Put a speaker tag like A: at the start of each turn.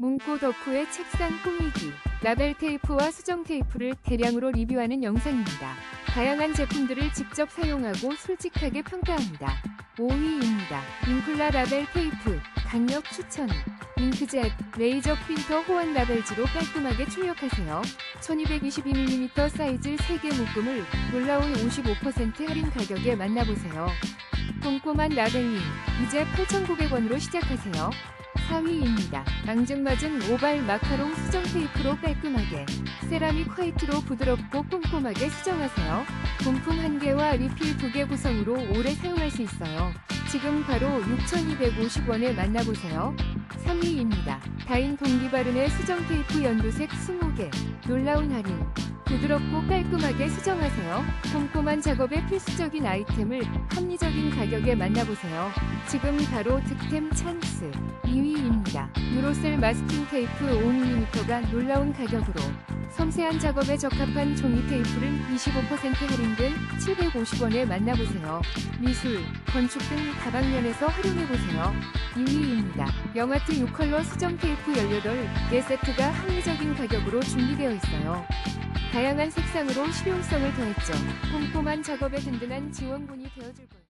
A: 문고 덕후의 책상 꾸미기, 라벨 테이프와 수정 테이프를 대량으로 리뷰하는 영상입니다. 다양한 제품들을 직접 사용하고 솔직하게 평가합니다. 5위입니다. 인쿨라 라벨 테이프, 강력 추천. 잉크젯, 레이저 프린터 호환 라벨지로 깔끔하게 출력하세요. 1222mm 사이즈 3개 묶음을 놀라운 55% 할인 가격에 만나보세요. 꼼꼼한 라벨링, 이제 8,900원으로 시작하세요. 4위입니다. 앙증맞은 오발 마카롱 수정 테이프로 깔끔하게 세라믹 화이트로 부드럽고 꼼꼼하게 수정하세요. 본품 1개와 리필 2개 구성으로 오래 사용할 수 있어요. 지금 바로 6,250원에 만나보세요. 3위입니다. 다인 동기 바른의 수정 테이프 연두색 20개 놀라운 할인 부드럽고 깔끔하게 수정하세요. 꼼꼼한 작업에 필수적인 아이템을 합리적인 가격에 만나보세요. 지금 바로 득템 찬스 2위입니다. 유로셀 마스킹 테이프 5mm가 놀라운 가격으로 섬세한 작업에 적합한 종이 테이프를 25% 할인된 750원에 만나보세요. 미술, 건축 등 다방면에서 활용해보세요. 2위입니다. 영아트 6컬러 수정 테이프 18개 세트가 합리적인 가격으로 준비되어 있어요. 다양한 색상으로 실용성을 더했죠. 꼼꼼한 작업에 든든한 지원군이 되어줄 거예요.